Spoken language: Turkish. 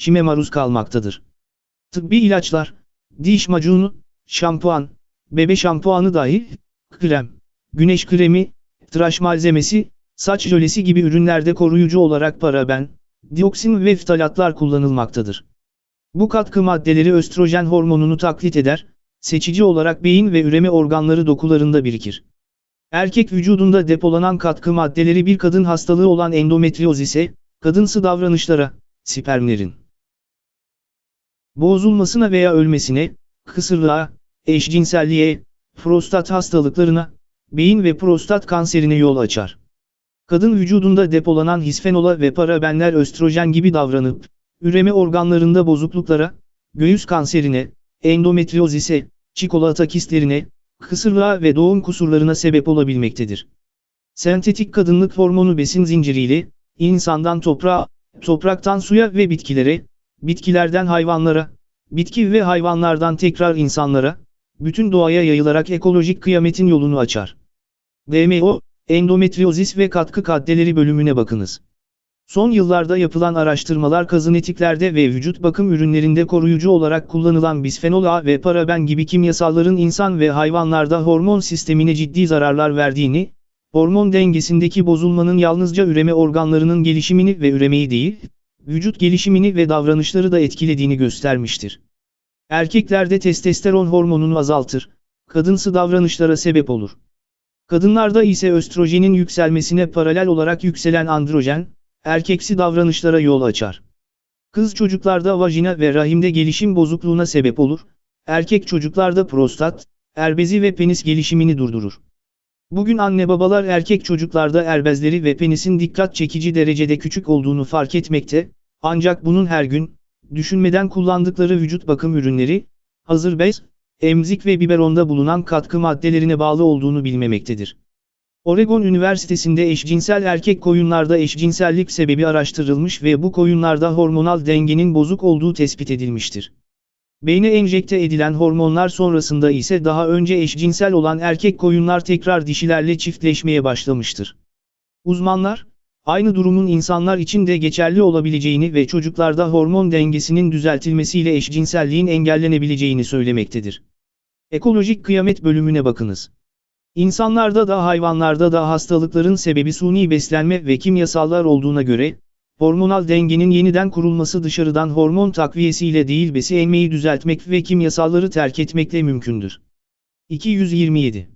şime maruz kalmaktadır. Tıbbi ilaçlar, diş macunu, şampuan, bebe şampuanı dahil, krem, güneş kremi, tıraş malzemesi, saç jölesi gibi ürünlerde koruyucu olarak paraben, dioksin ve ftalatlar kullanılmaktadır. Bu katkı maddeleri östrojen hormonunu taklit eder, seçici olarak beyin ve üreme organları dokularında birikir. Erkek vücudunda depolanan katkı maddeleri bir kadın hastalığı olan endometriozise, kadınsı davranışlara, spermlerin bozulmasına veya ölmesine, kısırlığa, eşcinselliğe, prostat hastalıklarına, beyin ve prostat kanserine yol açar. Kadın vücudunda depolanan hisfenola ve parabenler östrojen gibi davranıp, üreme organlarında bozukluklara, göğüs kanserine, endometriozise, çikolata kistlerine, kısırlığa ve doğum kusurlarına sebep olabilmektedir. Sentetik kadınlık hormonu besin zinciriyle, insandan toprağa, topraktan suya ve bitkilere, bitkilerden hayvanlara, bitki ve hayvanlardan tekrar insanlara, bütün doğaya yayılarak ekolojik kıyametin yolunu açar. DMO, endometriozis ve katkı maddeleri bölümüne bakınız. Son yıllarda yapılan araştırmalar kazanetiklerde ve vücut bakım ürünlerinde koruyucu olarak kullanılan bisfenol A ve paraben gibi kimyasalların insan ve hayvanlarda hormon sistemine ciddi zararlar verdiğini, hormon dengesindeki bozulmanın yalnızca üreme organlarının gelişimini ve üremeyi değil, vücut gelişimini ve davranışları da etkilediğini göstermiştir. Erkeklerde testosteron hormonunu azaltır, kadınsı davranışlara sebep olur. Kadınlarda ise östrojenin yükselmesine paralel olarak yükselen androjen, erkeksi davranışlara yol açar. Kız çocuklarda vajina ve rahimde gelişim bozukluğuna sebep olur, erkek çocuklarda prostat, erbezi ve penis gelişimini durdurur. Bugün anne babalar erkek çocuklarda erbezleri ve penisin dikkat çekici derecede küçük olduğunu fark etmekte, ancak bunun her gün, düşünmeden kullandıkları vücut bakım ürünleri, hazır bez, emzik ve biberonda bulunan katkı maddelerine bağlı olduğunu bilmemektedir. Oregon Üniversitesi'nde eşcinsel erkek koyunlarda eşcinsellik sebebi araştırılmış ve bu koyunlarda hormonal dengenin bozuk olduğu tespit edilmiştir. Beyne enjekte edilen hormonlar sonrasında ise daha önce eşcinsel olan erkek koyunlar tekrar dişilerle çiftleşmeye başlamıştır. Uzmanlar, aynı durumun insanlar için de geçerli olabileceğini ve çocuklarda hormon dengesinin düzeltilmesiyle eşcinselliğin engellenebileceğini söylemektedir. Ekolojik kıyamet bölümüne bakınız. İnsanlarda da hayvanlarda da hastalıkların sebebi suni beslenme ve kimyasallar olduğuna göre, hormonal dengenin yeniden kurulması dışarıdan hormon takviyesiyle değil besi emmeyi düzeltmek ve kimyasalları terk etmekle mümkündür. 227